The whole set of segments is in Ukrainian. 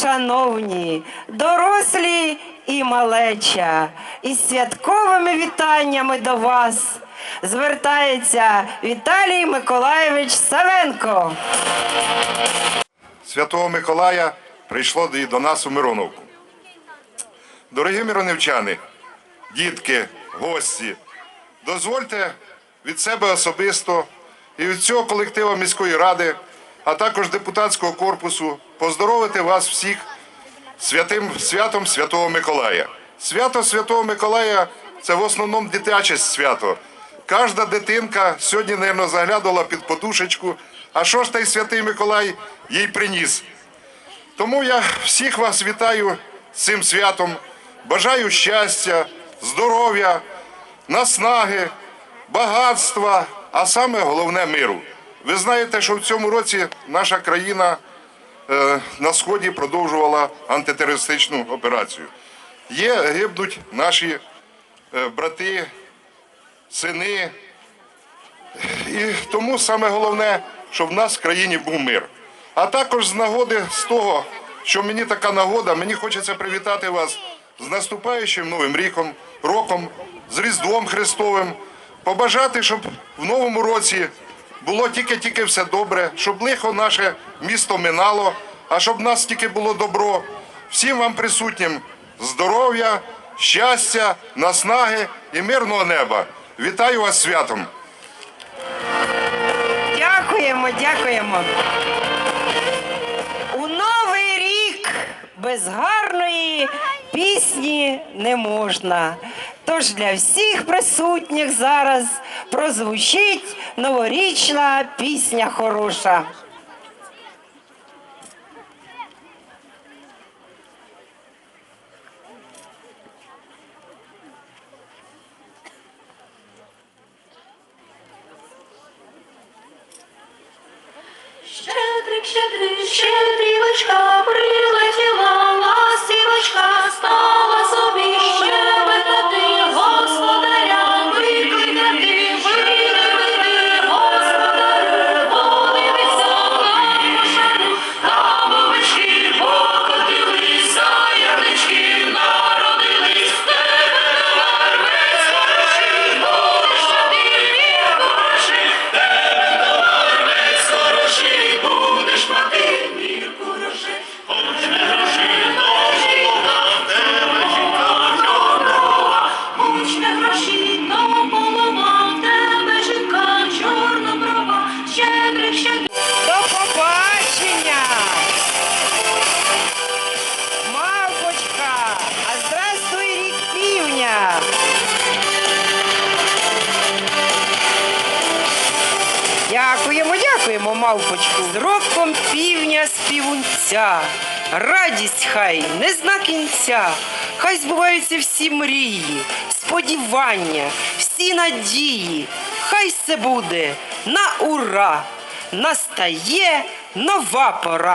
шановні, дорослі і малеча, із святковими вітаннями до вас звертається Віталій Миколаєвич Савенко. Святого Миколая прийшло до нас у Мироновку. Дорогі миронівчани, дітки, гості, дозвольте від себе особисто і від цього колективу міської ради, а також депутатського корпусу поздоровити вас всіх святим святом Святого Миколая. Свято Святого Миколая це в основному дитяче свято. Кожна дитинка сьогодні, мабуть, заглядала під подушечку, а що ж той святий Миколай їй приніс. Тому я всіх вас вітаю цим святом. Бажаю щастя, здоров'я, наснаги, багатства, а саме головне миру. Ви знаєте, що в цьому році наша країна е, на сході продовжувала антитерористичну операцію. Є гибнуть наші е, брати, сини. І тому саме головне, щоб в нас в країні був мир. А також з нагоди з того, що мені така нагода, мені хочеться привітати вас з наступаючим новим ріком, роком, з Різдвом Христовим, побажати, щоб в новому році було тільки-тільки все добре, щоб лихо наше місто минало, а щоб нас тільки було добро. Всім вам присутнім здоров'я, щастя, наснаги і мирного неба. Вітаю вас святом! Дякуємо, дякуємо. У новий рік без гарної пісні не можна. Тож для всіх присутніх зараз прозвучить новорічна пісня хороша. Щедрик, щедрик, щедрівочка, прилетіла ластівочка, стала мавпочку. З роком півня співунця. Радість хай не зна кінця. Хай збуваються всі мрії, сподівання, всі надії. Хай це буде на ура. Настає нова пора.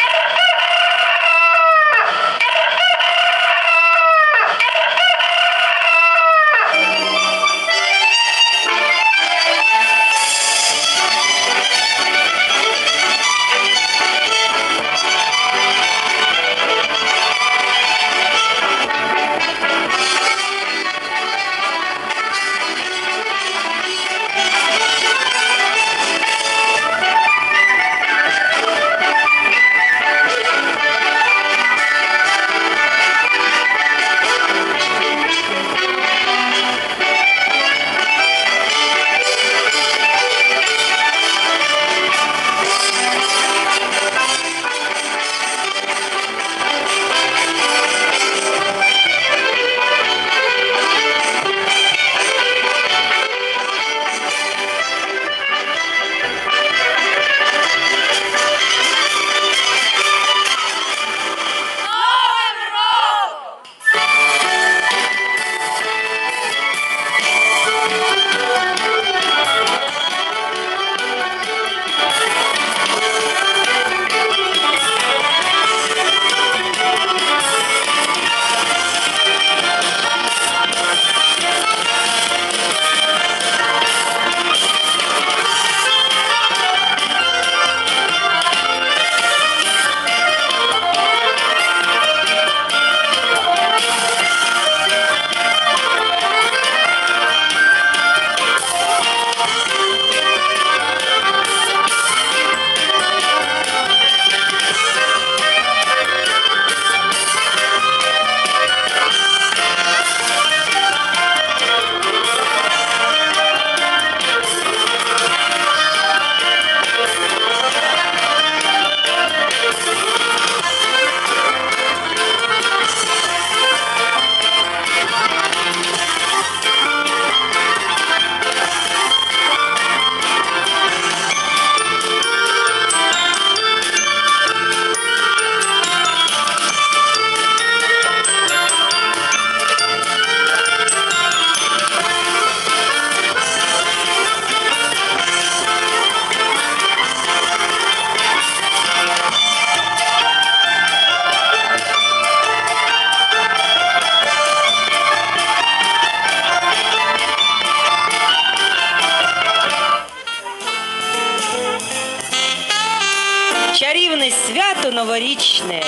Новорічне.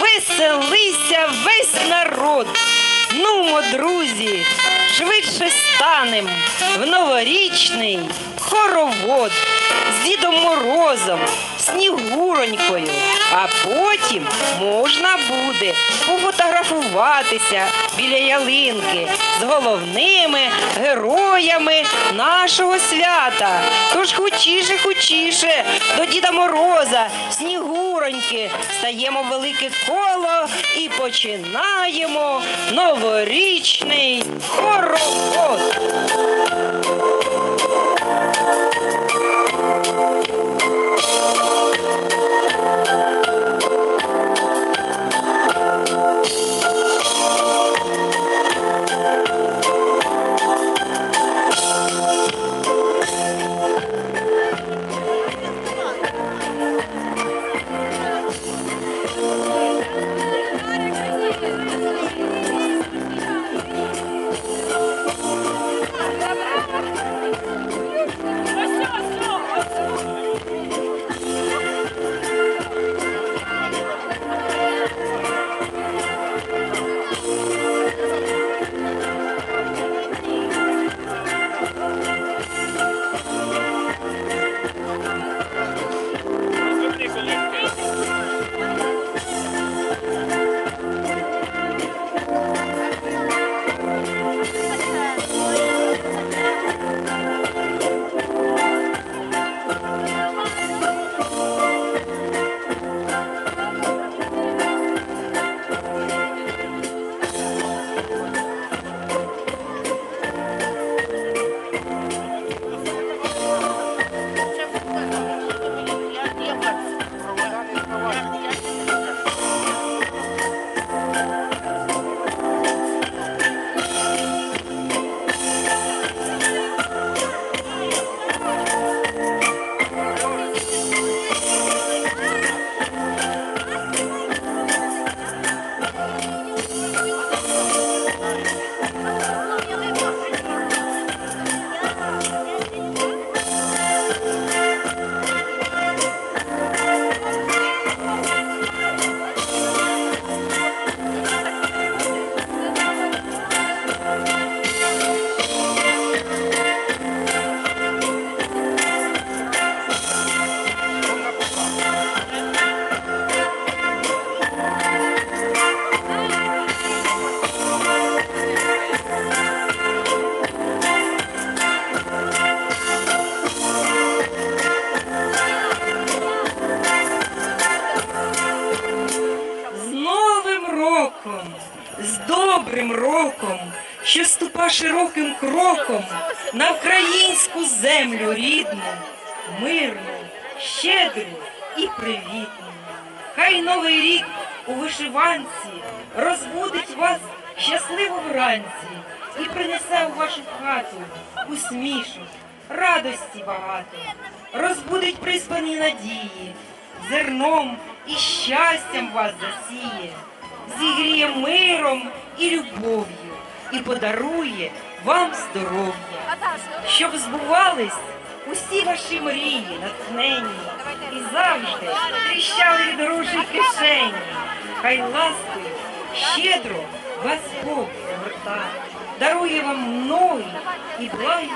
Веселися весь народ. Нумо, друзі, швидше станем в новорічний хоровод з Дідом Морозом, Снігуронькою, а потім можна буде пофотографуватися біля ялинки з головними героями нашого свята. Тож хучіше, хучіше до Діда Мороза, Снігуроньки, стаємо велике коло і починаємо новорічний хоровод. Роком, що ступа широким кроком на українську землю рідну, мирну, щедру і привітну. Хай новий рік у вишиванці розбудить вас щасливо вранці і принесе у вашу хату усмішок, радості багато, розбудить приспані надії, зерном і щастям вас засіє, зігріє миром і любов'ю і подарує вам здоров'я, щоб збувались усі ваші мрії, натхненні і завжди тріщали від грошей кишені. Хай ласкою щедро вас Бог згорта, дарує вам нові і благі.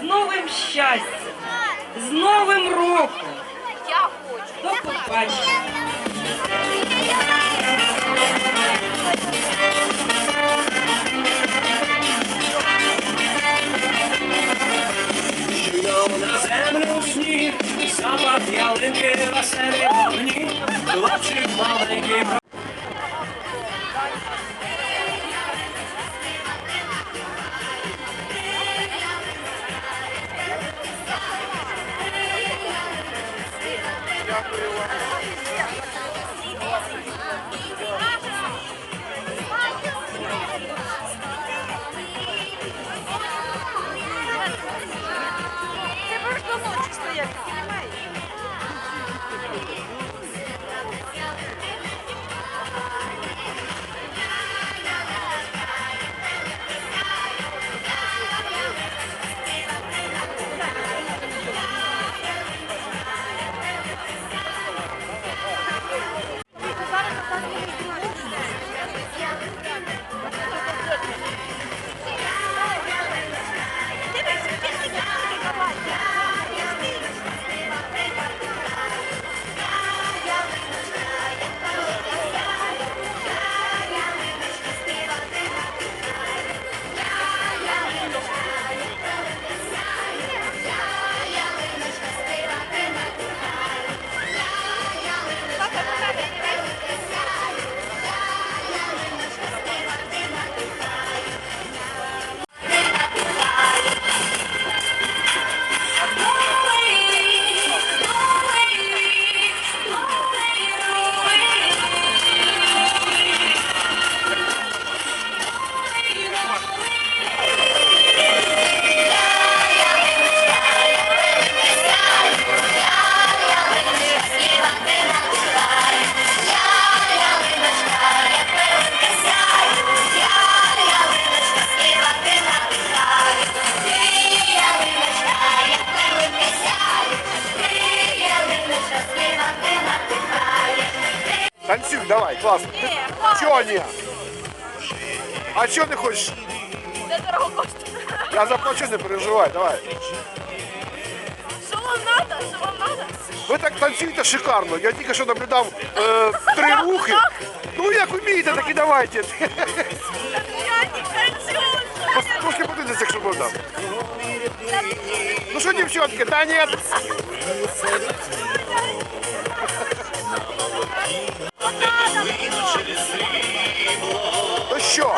З новим щастям, з новим роком. До побачення. над ялинки веселі вогні, хлопчик маленький Дякую вам. Танцюй, давай, класно. Чого ні? А чого не хочеш? Це дорого коштує. Я заплачу, не переживай, давай. Що вам треба? Що вам треба? Ви так танцюєте шикарно. Я тільки що наблюдав е, три рухи. Ну як вмієте, так і давайте. Я не хочу. Трошки подивитися, якщо можна. Ну що, дівчатки, та ні. Ну що?